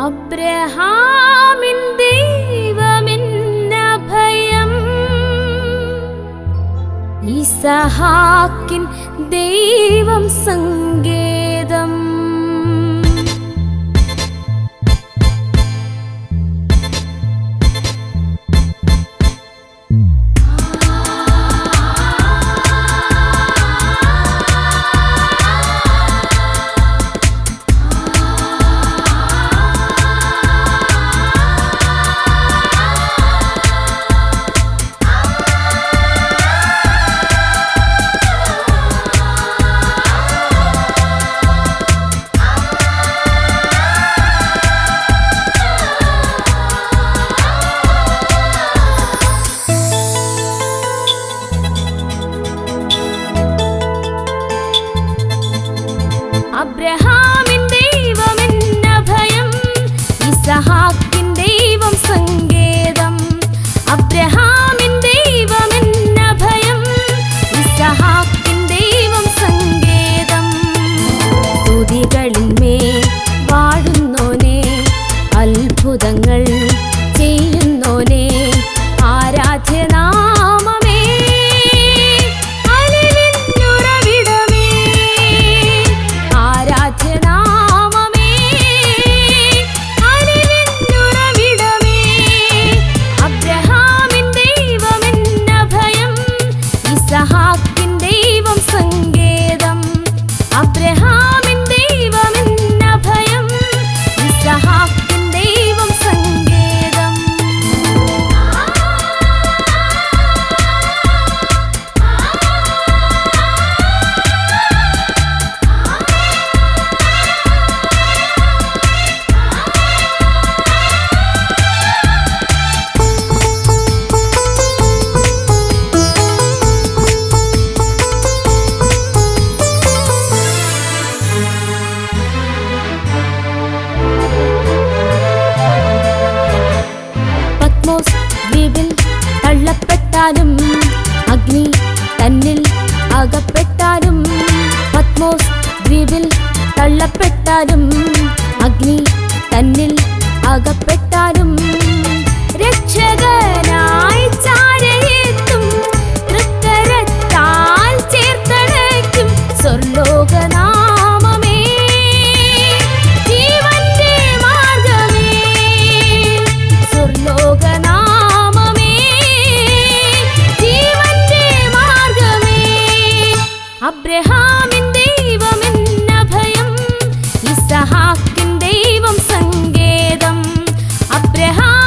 അബ്രഹാമിൻ ദൈവമെന്നഭയം ഇസഹാക്കിൻ ദൈവം സങ്കേതം അബ്രഹാമിൻ തള്ളപ്പെട്ടാലും അഗ്നി തന്നിൽ അകപ്പെട്ടാലും രക്ഷകനായി ദൈവമെന്നഭയം ഇസഹാക്കിൻ ദൈവം സങ്കേതം. അബ്രഹാമിൻ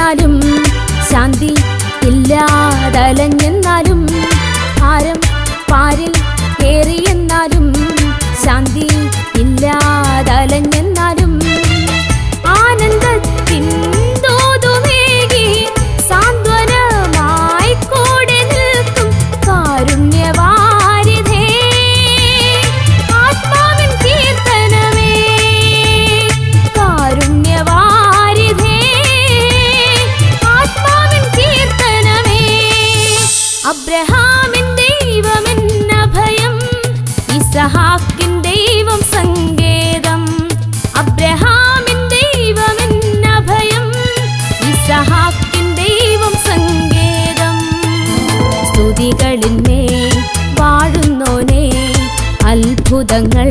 കേറിയെന്നാലും ശാന്തി ഇല്ലാതലഞ്ഞെന്നാലും ആരം പാരിൽ ഇസഹാക്കിൻ ദൈവം സങ്കേതം. അബ്രഹാമിൻ ദൈവമെന്നഭയം ഇസഹാക്കിൻ ദൈവം സങ്കേതം. സ്തുതികളിന്മേൽ വാഴുന്നോനെ അത്ഭുതങ്ങൾ